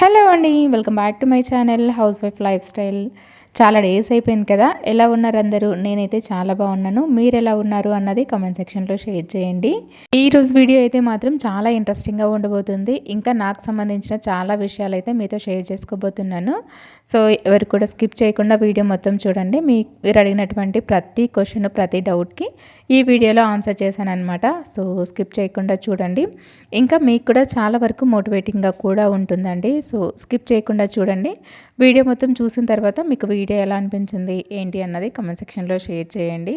Hello అండి welcome back to my channel housewife lifestyle. చాలా days అయిపోయింది కదా ఎలా ఉన్నారు అందరూ? నేనైతే చాలా బాగున్నాను. మీరు ఎలా ఉన్నారు అన్నది కమెంట్ సెక్షన్లో షేర్ చేయండి. ఈరోజు వీడియో అయితే మాత్రం చాలా ఇంట్రెస్టింగ్గా ఉండబోతుంది. ఇంకా నాకు సంబంధించిన చాలా విషయాలు అయితే మీతో షేర్ చేసుకోబోతున్నాను. సో ఎవరు కూడా స్కిప్ చేయకుండా వీడియో మొత్తం చూడండి. మీరు అడిగినటువంటి ప్రతి క్వశ్చన్ ప్రతి డౌట్కి ఈ వీడియోలో ఆన్సర్ చేశాను అనమాట సో స్కిప్ చేయకుండా చూడండి. ఇంకా మీకు కూడా చాలా వరకు మోటివేటింగ్గా కూడా ఉంటుందండి. సో స్కిప్ చేయకుండా చూడండి. వీడియో మొత్తం చూసిన తర్వాత మీకు వీడియో ఎలా అనిపించింది ఏంటి అన్నది కమెంట్ సెక్షన్లో షేర్ చేయండి.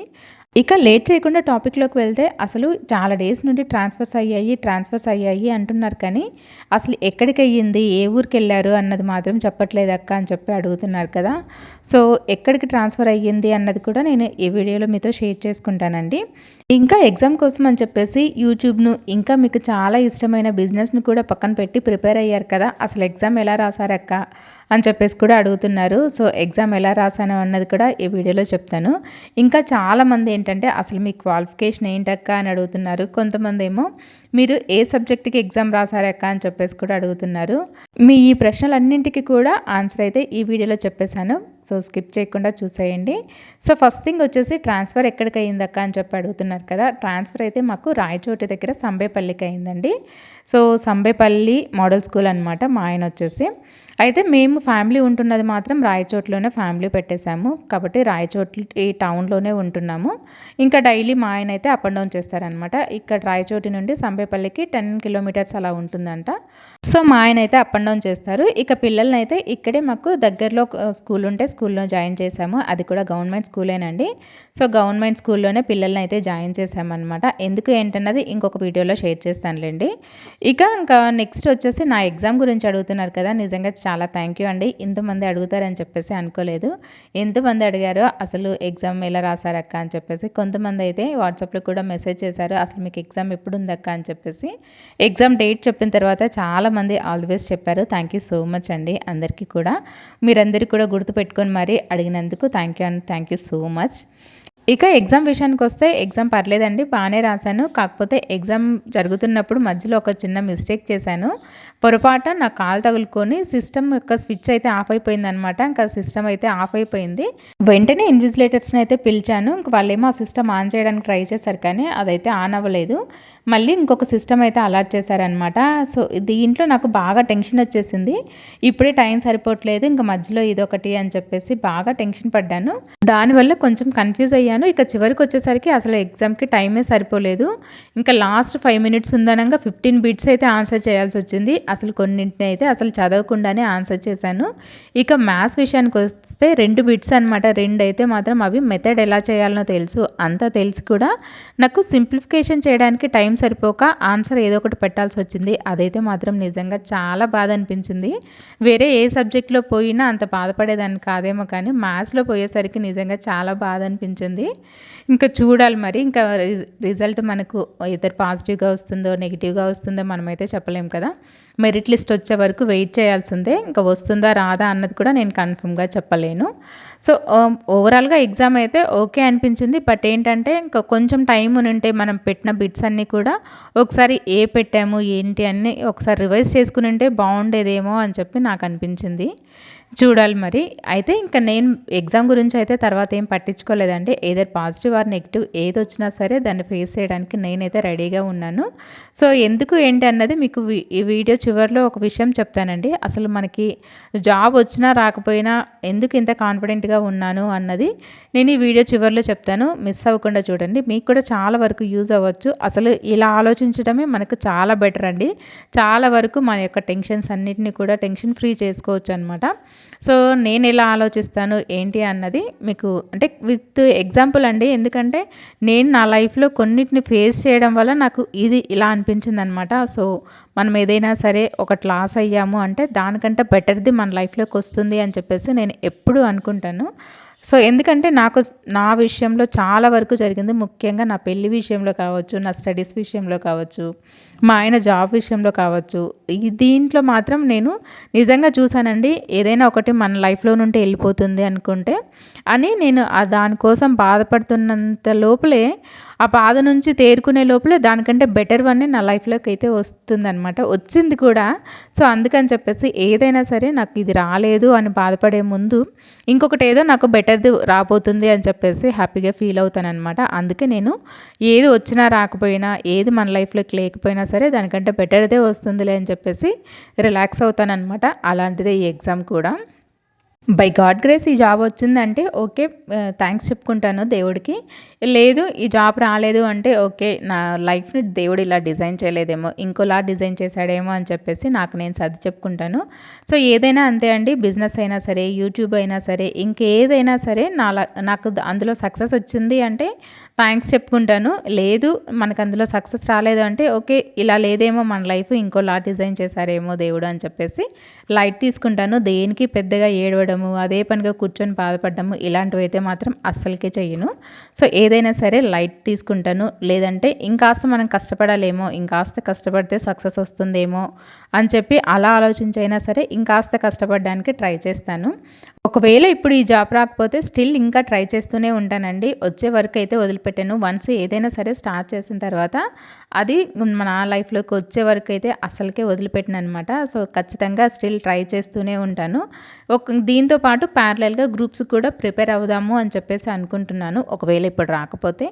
ఇక లేట్ చేయకుండా టాపిక్లోకి వెళ్తే అసలు చాలా డేస్ నుండి ట్రాన్స్ఫర్స్ అయ్యాయి ట్రాన్స్ఫర్స్ అయ్యాయి అంటున్నారు కానీ అసలు ఎక్కడికి అయ్యింది ఏ ఊరికి వెళ్ళారు అన్నది మాత్రం చెప్పట్లేదు అక్క అని చెప్పి అడుగుతున్నారు కదా. సో ఎక్కడికి ట్రాన్స్ఫర్ అయ్యింది అన్నది కూడా నేను ఈ వీడియోలో మీతో షేర్ చేసుకుంటానండి. ఇంకా ఎగ్జామ్ కోసం అని చెప్పేసి యూట్యూబ్ను ఇంకా మీకు చాలా ఇష్టమైన బిజినెస్ను కూడా పక్కన పెట్టి ప్రిపేర్ అయ్యారు కదా అసలు ఎగ్జామ్ ఎలా రాశారక్క అని చెప్పేసి కూడా అడుగుతున్నారు. సో ఎగ్జామ్ ఎలా రాశాను అన్నది కూడా ఈ వీడియోలో చెప్తాను. ఇంకా చాలామంది ఏంటంటే అసలు మీ క్వాలిఫికేషన్ ఏంటక్క అని అడుగుతున్నారు. కొంతమంది ఏమో మీరు ఏ సబ్జెక్టుకి ఎగ్జామ్ రాశారక్క అని చెప్పేసి కూడా అడుగుతున్నారు. మీ ఈ ప్రశ్నలన్నింటికి కూడా ఆన్సర్ అయితే ఈ వీడియోలో చెప్పేశాను. సో స్కిప్ చేయకుండా చూసేయండి. సో ఫస్ట్ థింగ్ వచ్చేసి ట్రాన్స్ఫర్ ఎక్కడికి అయిందక్క అని చెప్పి అడుగుతున్నారు కదా. ట్రాన్స్ఫర్ అయితే మాకు రాయచోటి దగ్గర సంబేపల్లికి అయిందండి. సో సంబేపల్లి మోడల్ స్కూల్ అనమాట మా ఆయన వచ్చేసి. అయితే మేము ఫ్యామిలీ ఉంటున్నది మాత్రం రాయచోట్లోనే ఫ్యామిలీ పెట్టేశాము. కాబట్టి రాయచోట్లు ఈ టౌన్లోనే ఉంటున్నాము. ఇంకా డైలీ మా ఆయన అయితే అప్ అండ్ డౌన్ చేస్తారనమాట ఇక్కడ రాయచోటి నుండి సంబేపల్లికి టెన్ కిలోమీటర్స్ అలా ఉంటుందంట. సో మా ఆయన అయితే అప్ అండ్ డౌన్ చేస్తారు. ఇక పిల్లల్ని అయితే ఇక్కడే మాకు దగ్గరలో స్కూల్ ఉంటే స్కూల్లో జాయిన్ చేశాము. అది కూడా గవర్నమెంట్ స్కూలేనండి. సో గవర్నమెంట్ స్కూల్లోనే పిల్లల్ని అయితే జాయిన్ చేశామన్నమాట. ఎందుకు ఏంటన్నది ఇంకొక వీడియోలో షేర్ చేస్తానులేండి. ఇక ఇంకా నెక్స్ట్ వచ్చేసి నా ఎగ్జామ్ గురించి అడుగుతున్నారు కదా. నిజంగా చాలా థ్యాంక్ యూ అండి. ఇంతమంది అడుగుతారని చెప్పేసి అనుకోలేదు. ఎంతమంది అడిగారో అసలు ఎగ్జామ్ ఎలా రాశారక్క అని చెప్పేసి కొంతమంది అయితే వాట్సాప్లో కూడా మెసేజ్ చేశారు. అసలు మీకు ఎగ్జామ్ ఎప్పుడు ఉందక్క అని చెప్పేసి ఎగ్జామ్ డేట్ చెప్పిన తర్వాత చాలామంది ఆల్ ది బెస్ట్ చెప్పారు. థ్యాంక్ యూ సో మచ్ అండి అందరికీ కూడా. మీరందరికీ కూడా గుర్తుపెట్టుకొని మరీ అడిగినందుకు thank you and. Thank you so much ఇక ఎగ్జామ్ విషయానికి వస్తే ఎగ్జామ్ పర్లేదండి బాగానే రాశాను. కాకపోతే ఎగ్జామ్ జరుగుతున్నప్పుడు మధ్యలో ఒక చిన్న మిస్టేక్ చేశాను. పొరపాట నా కాలు తగులుకొని సిస్టమ్ యొక్క స్విచ్ అయితే ఆఫ్ అయిపోయింది అనమాట ఇంకా సిస్టమ్ అయితే ఆఫ్ అయిపోయింది. వెంటనే ఇన్విజిలేటర్స్ని అయితే పిలిచాను. ఇంక వాళ్ళేమో ఆ సిస్టమ్ ఆన్ చేయడానికి ట్రై చేశారు కానీ అదైతే ఆన్ అవ్వలేదు. మళ్ళీ ఇంకొక సిస్టమ్ అయితే అలర్ట్ చేశారనమాట. సో దీంట్లో నాకు బాగా టెన్షన్ వచ్చేసింది. ఇప్పుడే టైం సరిపోవట్లేదు. ఇంకా మధ్యలో ఇదొకటి అని చెప్పేసి బాగా టెన్షన్ పడ్డాను. దానివల్ల కొంచెం కన్ఫ్యూజ్ అయ్యాను. ఇక చివరికి వచ్చేసరికి అసలు ఎగ్జామ్కి టైమే సరిపోలేదు. ఇంకా లాస్ట్ ఫైవ్ మినిట్స్ ఉందనగా ఫిఫ్టీన్ బిట్స్ అయితే ఆన్సర్ చేయాల్సి వచ్చింది. అసలు కొన్నింటిని అయితే అసలు చదవకుండానే ఆన్సర్ చేశాను. ఇక మ్యాథ్స్ విషయానికి వస్తే రెండు బిట్స్ అనమాట రెండు అయితే మాత్రం అవి మెథడ్ ఎలా చేయాలనో తెలుసు. అంతా తెలిసి కూడా. నాకు సింప్లిఫికేషన్ చేయడానికి టైం సరిపోక ఆన్సర్ ఏదో ఒకటి పెట్టాల్సి వచ్చింది. అదైతే మాత్రం నిజంగా చాలా బాధ అనిపించింది. వేరే ఏ సబ్జెక్ట్లో పోయినా అంత బాధపడేదాన్ని కాదేమో కానీ మ్యాథ్స్లో పోయేసరికి నిజంగా చాలా బాధ అనిపించింది. ఇంకా చూడాలి మరి. ఇంకా రిజల్ట్ మనకు ఇద్దరు పాజిటివ్గా వస్తుందో నెగిటివ్గా వస్తుందో మనమైతే చెప్పలేం కదా. మెరిట్ లిస్ట్ వచ్చే వరకు వెయిట్ చేయాల్సిందే. ఇంకా వస్తుందా రాదా అన్నది కూడా నేను కన్ఫర్మ్గా చెప్పలేను. సో ఓవరాల్గా ఎగ్జామ్ అయితే ఓకే అనిపించింది. బట్ ఏంటంటే ఇంకా కొంచెం టైం ఉంటే మనం పెట్టిన బిట్స్ అన్నీ కూడా ఒకసారి ఏ పెట్టాము ఏంటి అన్నీ ఒకసారి రివైజ్ చేసుకుని ఉంటే బాగుండేదేమో అని చెప్పి నాకు అనిపించింది. చూడాలి మరి. అయితే ఇంకా నేను ఎగ్జామ్ గురించి అయితే తర్వాత ఏం పట్టించుకోలేదండి. ఏదో పాజిటివ్ ఆర్ నెగిటివ్ ఏది వచ్చినా సరే దాన్ని ఫేస్ చేయడానికి నేనైతే రెడీగా ఉన్నాను. సో ఎందుకు ఏంటి అన్నది మీకు ఈ వీడియో చివరిలో ఒక విషయం చెప్తానండి. అసలు మనకి జాబ్ వచ్చినా రాకపోయినా ఎందుకు ఇంత కాన్ఫిడెంట్గా ఉన్నాను అన్నది నేను ఈ వీడియో చివరిలో చెప్తాను. మిస్ అవ్వకుండా చూడండి. మీకు కూడా చాలా వరకు యూజ్ అవ్వచ్చు. అసలు ఇలా ఆలోచించడమే మనకు చాలా బెటర్ అండి. చాలా వరకు మన యొక్క టెన్షన్స్ అన్నింటినీ కూడా టెన్షన్ ఫ్రీ చేసుకోవచ్చు అనమాట సో నేను ఎలా ఆలోచిస్తాను ఏంటి అన్నది మీకు అంటే విత్ ఎగ్జాంపుల్ అండి. ఎందుకంటే నేను నా లైఫ్లో కొన్నిటిని ఫేస్ చేయడం వల్ల నాకు ఇది ఇలా అనిపించింది అనమాట సో మనం ఏదైనా సరే ఒకటి లాస్ అయ్యాము అంటే దానికంటే బెటర్ది మన లైఫ్లోకి వస్తుంది అని చెప్పేసి నేను ఎప్పుడూ అనుకుంటాను. సో ఎందుకంటే నాకు నా విషయంలో చాలా వరకు జరిగింది. ముఖ్యంగా నా పెళ్ళి విషయంలో కావచ్చు నా స్టడీస్ విషయంలో కావచ్చు మా ఆయన జాబ్ విషయంలో కావచ్చు. ఈ దీంట్లో మాత్రం నేను నిజంగా చూశానండి ఏదైనా ఒకటి మన లైఫ్లో నుండి వెళ్ళిపోతుంది అనుకుంటే అని నేను దానికోసం బాధపడుతున్నంత లోపలే ఆ బాధ నుంచి తేరుకునే లోపలే దానికంటే బెటర్ వన్ నా లైఫ్లోకి అయితే వస్తుందనమాట వచ్చింది కూడా. సో అందుకని చెప్పేసి ఏదైనా సరే నాకు ఇది రాలేదు అని బాధపడే ముందు ఇంకొకటి ఏదో నాకు బెటర్ది రాబోతుంది అని చెప్పేసి హ్యాపీగా ఫీల్ అవుతానమాట అందుకే నేను ఏది వచ్చినా రాకపోయినా ఏది మన లైఫ్లోకి లేకపోయినా సరే దానికంటే బెటర్దే వస్తుందిలే అని చెప్పేసి రిలాక్స్ అవుతానమాట అలాంటిదే ఈ ఎగ్జామ్ కూడా. బై గాడ్ గ్రేస్ ఈ జాబ్ వచ్చిందంటే ఓకే థ్యాంక్స్ చెప్పుకుంటాను దేవుడికి. లేదు ఈ జాబ్ రాలేదు అంటే ఓకే నా లైఫ్ని దేవుడు ఇలా డిజైన్ చేయలేదేమో ఇంకోలా డిజైన్ చేశాడేమో అని చెప్పేసి నాకు నేను సర్ది చెప్పుకుంటాను. సో ఏదైనా అంతే అండి బిజినెస్ అయినా సరే యూట్యూబ్ అయినా సరే ఇంకేదైనా సరే నా నాకు అందులో సక్సెస్ వచ్చింది అంటే థ్యాంక్స్ చెప్పుకుంటాను. లేదు మనకు అందులో సక్సెస్ రాలేదు అంటే ఓకే ఇలా లేదేమో మన లైఫ్ ఇంకోలా డిజైన్ చేశారేమో దేవుడు అని చెప్పేసి లైట్ తీసుకుంటాను. దేనికి పెద్దగా ఏడవడము అదే పనిగా కూర్చొని బాధపడము ఇలాంటివి అయితే మాత్రం అస్సలకే చేయను సో ఏదైనా సరే లైట్ తీసుకుంటాను. లేదంటే ఇంకాస్త మనం కష్టపడాలేమో ఇంకాస్త కష్టపడితే సక్సెస్ వస్తుందేమో అని చెప్పి అలా ఆలోచించైనా సరే ఇంకాస్త కష్టపడడానికి ట్రై చేస్తాను. ఒకవేళ ఇప్పుడు ఈ జాబ్ రాకపోతే స్టిల్ ఇంకా ట్రై చేస్తూనే ఉంటానండి. వచ్చే వరకు అయితే వదిలిపెట్టాను. వన్స్ ఏదైనా సరే స్టార్ట్ చేసిన తర్వాత అది మన లైఫ్లోకి వచ్చే వరకు అయితే అసలుకే వదిలిపెట్టిన అనమాట సో ఖచ్చితంగా స్టిల్ ట్రై చేస్తూనే ఉంటాను. ఒక దీంతో పాటు ప్యారలల్గా గ్రూప్స్ కూడా ప్రిపేర్ అవుదాము అని చెప్పేసి అనుకుంటున్నాను. ఒకవేళ ఇప్పుడు రాకపోతే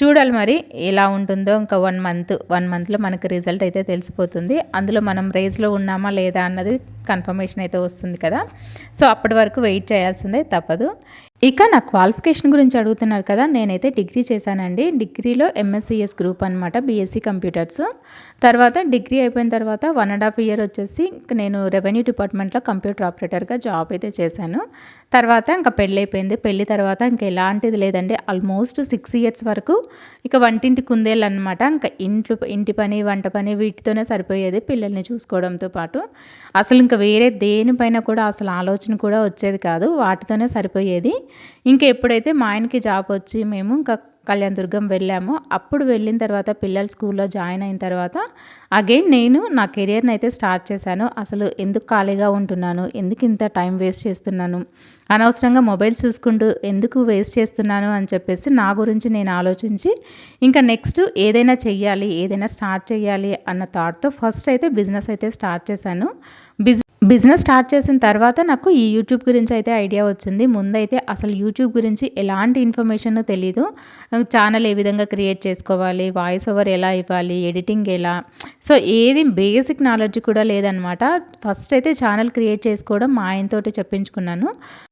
చూడాలి మరి ఎలా ఉంటుందో ఇంకా వన్ మంత్ వన్ మంత్లో మనకి రిజల్ట్ అయితే తెలిసిపోతుంది. అందులో మనం రేజ్లో ఉన్నామా లేదా అన్నది కన్ఫర్మేషన్ అయితే వస్తుంది కదా. సో అప్పటి వరకు వెయిట్ చేయాల్సిందే తప్పదు. ఇక నా క్వాలిఫికేషన్ గురించి అడుగుతున్నారు కదా నేనైతే డిగ్రీ చేశానండి. డిగ్రీలో ఎంఎస్సిఎస్ గ్రూప్ అనమాట బీఎస్సీ కంప్యూటర్స్ తర్వాత డిగ్రీ అయిపోయిన తర్వాత వన్ అండ్ హాఫ్ ఇయర్ వచ్చేసి నేను రెవెన్యూ డిపార్ట్మెంట్లో కంప్యూటర్ ఆపరేటర్గా జాబ్ అయితే చేశాను. తర్వాత ఇంకా పెళ్ళి అయిపోయింది. పెళ్ళి తర్వాత ఇంకా ఎలాంటిది లేదండి. ఆల్మోస్ట్ సిక్స్ ఇయర్స్ వరకు ఇక వంటింటి కుందేళ్ళు అనమాట ఇంకా ఇంట్లో ఇంటి పని వంట పని వీటితోనే సరిపోయేది పిల్లల్ని చూసుకోవడంతో పాటు. అసలు ఇంకా వేరే దేనిపైన కూడా అసలు ఆలోచన కూడా వచ్చేది కాదు. వాటితోనే సరిపోయేది. ఇంకా ఎప్పుడైతే మా ఆయనకి జాబ్ వచ్చి మేము ఇంకా కళ్యాణ దుర్గం వెళ్ళాము అప్పుడు వెళ్ళిన తర్వాత పిల్లలు స్కూల్లో జాయిన్ అయిన తర్వాత అగైన్ నేను నా కెరియర్ని అయితే స్టార్ట్ చేశాను. అసలు ఎందుకు ఖాళీగా ఉంటున్నాను? ఎందుకు ఇంత టైం వేస్ట్ చేస్తున్నాను? అనవసరంగా మొబైల్ చూసుకుంటూ ఎందుకు వేస్ట్ చేస్తున్నాను? అని చెప్పేసి నా గురించి నేను ఆలోచించి ఇంకా నెక్స్ట్ ఏదైనా చెయ్యాలి ఏదైనా స్టార్ట్ చేయాలి అన్న థాట్తో ఫస్ట్ అయితే బిజినెస్ అయితే స్టార్ట్ చేశాను. బిజినెస్ బిజినెస్ స్టార్ట్ చేసిన తర్వాత నాకు ఈ యూట్యూబ్ గురించి అయితే ఐడియా వచ్చింది. ముందైతే అసలు యూట్యూబ్ గురించి ఎలాంటి ఇన్ఫర్మేషన్ తెలీదు. ఛానల్ ఏ విధంగా క్రియేట్ చేసుకోవాలి? వాయిస్ ఓవర్ ఎలా ఇవ్వాలి? ఎడిటింగ్ ఎలా? సో ఏది బేసిక్ నాలెడ్జ్ కూడా లేదనమాట. ఫస్ట్ అయితే ఛానల్ క్రియేట్ చేసుకోవడం మా ఆయనతోటి చెప్పించుకున్నాను.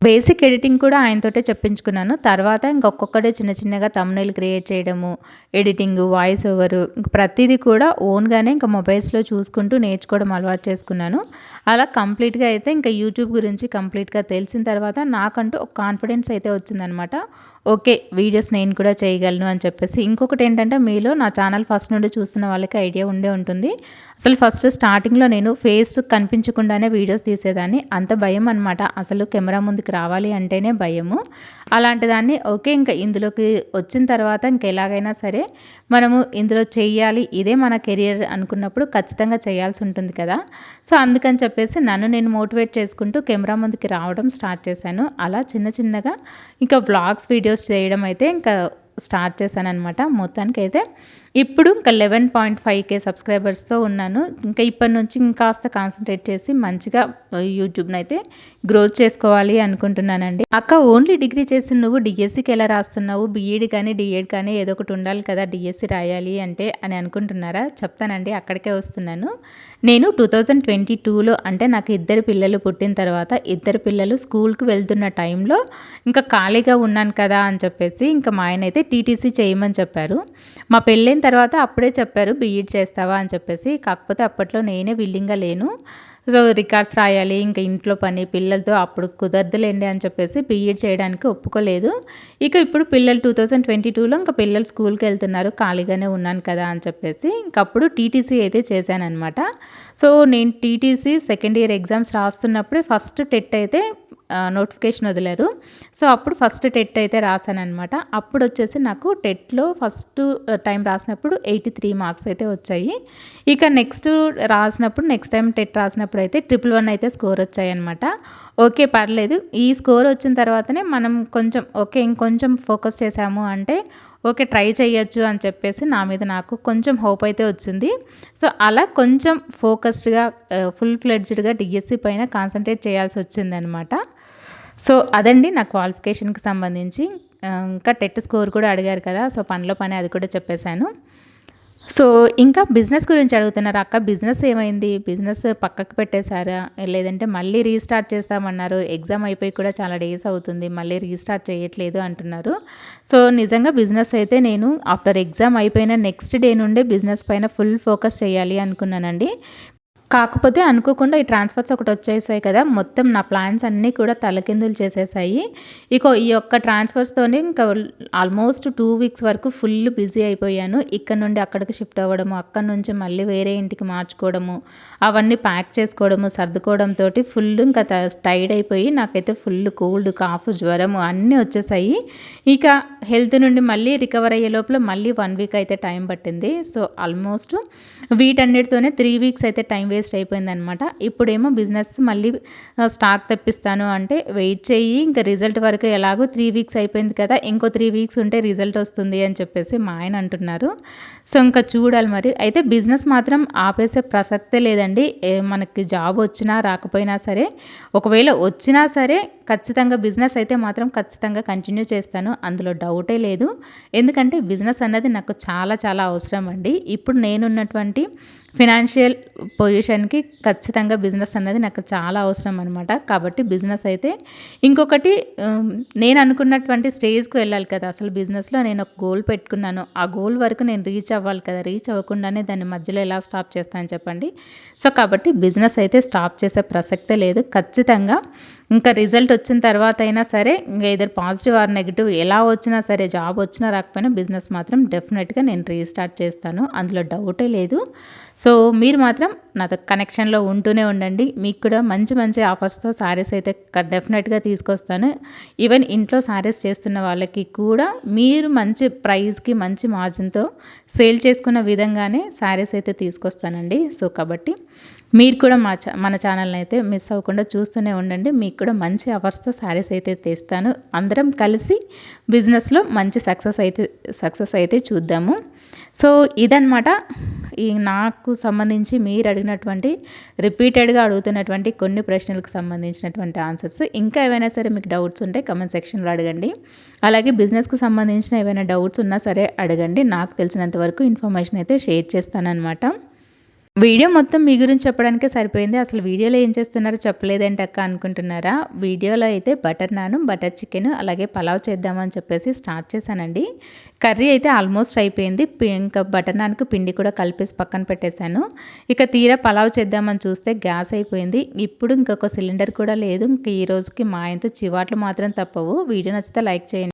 బేసిక్ ఎడిటింగ్ కూడా ఆయనతోటే చెప్పించుకున్నాను. తర్వాత ఇంకొక్కొక్కటే చిన్న చిన్నగా తమ్నైల్ క్రియేట్ చేయడము ఎడిటింగ్ వాయిస్ ఓవర్ ప్రతిదీ కూడా ఓన్గానే ఇంకా మొబైల్స్లో చూసుకుంటూ నేర్చుకోవడం అలవాటు చేసుకున్నాను. అలా కంప్లీట్గా అయితే ఇంకా యూట్యూబ్ గురించి కంప్లీట్గా తెలిసిన తర్వాత నాకంటూ ఒక కాన్ఫిడెన్స్ అయితే వచ్చిందనమాట. ఓకే వీడియోస్ నేను కూడా చేయగలను అని చెప్పేసి. ఇంకొకటి ఏంటంటే మీలో నా ఛానల్ ఫస్ట్ నుండి చూస్తున్న వాళ్ళకి ఐడియా ఉండే ఉంటుంది. అసలు ఫస్ట్ స్టార్టింగ్లో నేను ఫేస్ కనిపించకుండానే వీడియోస్ తీసేదాన్ని. అంత భయం అనమాట అసలు కెమెరా ముందుకు రావాలి అంటేనే భయము. అలాంటిదాన్ని ఓకే ఇంకా ఇందులోకి వచ్చిన తర్వాత ఇంక ఎలాగైనా సరే మనము ఇందులో చేయాలి. ఇదే మన కెరియర్ అనుకున్నప్పుడు ఖచ్చితంగా చేయాల్సి ఉంటుంది కదా. సో అందుకని చెప్పేసి నన్ను నేను మోటివేట్ చేసుకుంటూ కెమెరా ముందుకి రావడం స్టార్ట్ చేశాను. అలా చిన్న చిన్నగా ఇంకా బ్లాగ్స్ వీడియో వీడియోస్ చేయడం అయితే ఇంకా స్టార్ట్ చేశాను అనమాట మొత్తానికి అయితే ఇప్పుడు ఇంకా లెవెన్ పాయింట్ ఫైవ్ కే సబ్స్క్రైబర్స్తో ఉన్నాను. ఇంకా ఇప్పటి నుంచి ఇంకాస్త కాన్సన్ట్రేట్ చేసి మంచిగా యూట్యూబ్ని అయితే గ్రోత్ చేసుకోవాలి అనుకుంటున్నానండి. అక్క ఓన్లీ డిగ్రీ చేసి నువ్వు డిఎస్సికి ఎలా రాస్తున్నావు? బీఈడి కానీ డిఎడ్ కానీ ఏదో ఒకటి ఉండాలి కదా డిఎస్సి రాయాలి అంటే అని అనుకుంటున్నారా? చెప్తానండి అక్కడికే వస్తున్నాను. నేను టూ థౌజండ్ ట్వంటీ టూలో అంటే నాకు ఇద్దరు పిల్లలు పుట్టిన తర్వాత ఇద్దరు పిల్లలు స్కూల్కి వెళ్తున్న టైంలో ఇంకా ఖాళీగా ఉన్నాను కదా అని చెప్పేసి ఇంకా మా ఆయన అయితే టీటీసీ చేయమని చెప్పారు. మా పెళ్ళైన తర్వాత అప్పుడే చెప్పారు బీఈడ్ చేస్తావా? అని చెప్పేసి. కాకపోతే అప్పట్లో నేనే విల్లింగ్గా లేను. సో రికార్డ్స్ రాయాలి ఇంకా ఇంట్లో పని పిల్లలతో అప్పుడు కుదరదులేండి అని చెప్పేసి బీఈడ్ చేయడానికి ఒప్పుకోలేదు. ఇక ఇప్పుడు పిల్లలు టూ థౌజండ్ ట్వంటీ టూలో ఇంకా పిల్లలు స్కూల్కి వెళ్తున్నారు ఖాళీగానే ఉన్నాను కదా అని చెప్పేసి ఇంకప్పుడు టీటీసీ అయితే చేశానమాట సో నేను టీటీసీ సెకండ్ ఇయర్ ఎగ్జామ్స్ రాస్తున్నప్పుడే ఫస్ట్ టెట్ అయితే నోటిఫికేషన్ వదిలారు. సో అప్పుడు ఫస్ట్ టెట్ అయితే రాశానమాట అనమాట అప్పుడు వచ్చేసి నాకు టెట్లో ఫస్ట్ టైం రాసినప్పుడు ఎయిటీ త్రీ మార్క్స్ అయితే వచ్చాయి. ఇక నెక్స్ట్ రాసినప్పుడు నెక్స్ట్ టైం టెట్ రాసినప్పుడు అయితే ట్రిపుల్ వన్ అయితే స్కోర్ వచ్చాయన్నమాట. ఓకే పర్లేదు. ఈ స్కోర్ వచ్చిన తర్వాతనే మనం కొంచెం ఓకే ఇంకొంచెం ఫోకస్ చేసాము అంటే ఓకే ట్రై చేయొచ్చు అని చెప్పేసి నా మీద నాకు కొంచెం హోప్ అయితే వచ్చింది. సో అలా కొంచెం ఫోకస్డ్గా ఫుల్ ఫ్లెడ్జ్డ్గా డిఎస్సి పైన కాన్సన్ట్రేట్ చేయాల్సి వచ్చింది అనమాట సో అదండి నా క్వాలిఫికేషన్కి సంబంధించి. ఇంకా టెట్ స్కోర్ కూడా అడిగారు కదా సో పనిలో పని అది కూడా చెప్పేశాను. సో ఇంకా బిజినెస్ గురించి అడుగుతున్నారు అక్క బిజినెస్ ఏమైంది? బిజినెస్ పక్కకు పెట్టేశారా? లేదంటే మళ్ళీ రీస్టార్ట్ చేస్తామన్నారు. ఎగ్జామ్ అయిపోయి కూడా చాలా డేస్ అవుతుంది మళ్ళీ రీస్టార్ట్ చేయట్లేదు అంటున్నారు. సో నిజంగా బిజినెస్ అయితే నేను ఆఫ్టర్ ఎగ్జామ్ అయిపోయిన నెక్స్ట్ డే నుండే బిజినెస్ పైన ఫుల్ ఫోకస్ చేయాలి అనుకున్నానండి. కాకపోతే అనుకోకుండా ఈ ట్రాన్స్ఫర్స్ ఒకటి వచ్చేసాయి కదా. మొత్తం నా ప్లాన్స్ అన్నీ కూడా తలకిందులు చేసేసాయి. ఇక ఈ యొక్క ట్రాన్స్ఫర్స్తోనే ఇంకా ఆల్మోస్ట్ టూ వీక్స్ వరకు ఫుల్ బిజీ అయిపోయాను. ఇక్కడ నుండి అక్కడికి షిఫ్ట్ అవ్వడము అక్కడ నుంచి మళ్ళీ వేరే ఇంటికి మార్చుకోవడము అవన్నీ ప్యాక్ చేసుకోవడము సర్దుకోవడంతో ఫుల్ ఇంకా టైడ్ అయిపోయి నాకైతే ఫుల్ కోల్డ్ కాఫ్ జ్వరము అన్నీ వచ్చేసాయి. ఇక హెల్త్ నుండి మళ్ళీ రికవర్ అయ్యే లోపల మళ్ళీ వన్ వీక్ అయితే టైం పట్టింది. సో ఆల్మోస్ట్ వీటన్నిటితోనే త్రీ వీక్స్ అయితే టైం వేస్ట్ వేస్ట్ అయిపోయిందనమాట. ఇప్పుడేమో బిజినెస్ మళ్ళీ స్టాక్ తెప్పిస్తాను అంటే వెయిట్ చేయి ఇంకా రిజల్ట్ వరకు ఎలాగో త్రీ వీక్స్ అయిపోయింది కదా ఇంకో త్రీ వీక్స్ ఉంటే రిజల్ట్ వస్తుంది అని చెప్పేసి మా ఆయన అంటున్నారు. సో ఇంకా చూడాలి మరి. అయితే బిజినెస్ మాత్రం ఆపేసే ప్రసక్తే లేదండి. మనకి జాబ్ వచ్చినా రాకపోయినా సరే ఒకవేళ వచ్చినా సరే ఖచ్చితంగా బిజినెస్ అయితే మాత్రం ఖచ్చితంగా కంటిన్యూ చేస్తాను. అందులో డౌటే లేదు. ఎందుకంటే బిజినెస్ అన్నది నాకు చాలా చాలా అవసరం అండి. ఇప్పుడు నేనున్నటువంటి ఫినాన్షియల్ పొజిషన్కి ఖచ్చితంగా బిజినెస్ అన్నది నాకు చాలా అవసరం అనమాట కాబట్టి బిజినెస్ అయితే ఇంకొకటి నేను అనుకున్నటువంటి స్టేజ్కి వెళ్ళాలి కదా. అసలు బిజినెస్లో నేను ఒక గోల్ పెట్టుకున్నాను. ఆ గోల్ వరకు నేను రీచ్ అవ్వాలి కదా. రీచ్ అవ్వకుండానే దాన్ని మధ్యలో ఎలా స్టాప్ చేస్తాను చెప్పండి. సో కాబట్టి బిజినెస్ అయితే స్టాప్ చేసే ప్రసక్తే లేదు. ఖచ్చితంగా ఇంకా రిజల్ట్ వచ్చిన తర్వాత అయినా సరే ఇంకా ఇద్దరు పాజిటివ్ ఆర్ నెగిటివ్ ఎలా వచ్చినా సరే జాబ్ వచ్చినా రాకపోయినా బిజినెస్ మాత్రం డెఫినెట్గా నేను రీస్టార్ట్ చేస్తాను. అందులో డౌటే లేదు. సో మీరు మాత్రం నాతో కనెక్షన్లో ఉంటూనే ఉండండి. మీకు కూడా మంచి మంచి ఆఫర్స్తో శారీస్ అయితే డెఫినెట్గా తీసుకొస్తాను. ఈవెన్ ఇంట్లో శారీస్ చేస్తున్న వాళ్ళకి కూడా మీరు మంచి ప్రైస్కి మంచి మార్జిన్తో సేల్ చేసుకున్న విధంగానే శారీస్ అయితే తీసుకొస్తానండి. సో కాబట్టి మీరు కూడా మా చా మన ఛానల్ని అయితే మిస్ అవ్వకుండా చూస్తూనే ఉండండి. మీకు కూడా మంచి ఆఫర్స్తో శారీస్ అయితే తెస్తాను. అందరం కలిసి బిజినెస్లో మంచి సక్సెస్ అయితే సక్సెస్ అయితే చూద్దాము. సో ఇదనమాట ఈ నాకు సంబంధించి మీరు అడిగినటువంటి రిపీటెడ్గా అడుగుతున్నటువంటి కొన్ని ప్రశ్నలకు సంబంధించినటువంటి ఆన్సర్స్ ఇంకా ఏవైనా సరే మీకు డౌట్స్ ఉంటే కమెంట్ సెక్షన్లో అడగండి. అలాగే బిజినెస్కి సంబంధించిన ఏవైనా డౌట్స్ ఉన్నా సరే అడగండి. నాకు తెలిసినంత వరకు ఇన్ఫర్మేషన్ అయితే షేర్ చేస్తానన్నమాట. వీడియో మొత్తం మీ గురించి చెప్పడానికే సరిపోయింది. అసలు వీడియోలో ఏం చేస్తున్నారో చెప్పలేదేంటి అక్క అనుకుంటున్నారా? వీడియోలో అయితే బటర్ నాను బటర్ చికెన్ అలాగే పలావ్ చేద్దామని చెప్పేసి స్టార్ట్ చేశానండి. కర్రీ అయితే ఆల్మోస్ట్ అయిపోయింది. ఇంకా బటర్ నాన్కు పిండి కూడా కలిపేసి పక్కన పెట్టేశాను. ఇక తీరా పలావ్ చేద్దామని చూస్తే గ్యాస్ అయిపోయింది. ఇప్పుడు ఇంకొక సిలిండర్ కూడా లేదు. ఇంక ఈ రోజుకి మా ఇంత చివాట్లు మాత్రం తప్పవు. వీడియో నచ్చితే లైక్ చేయండి.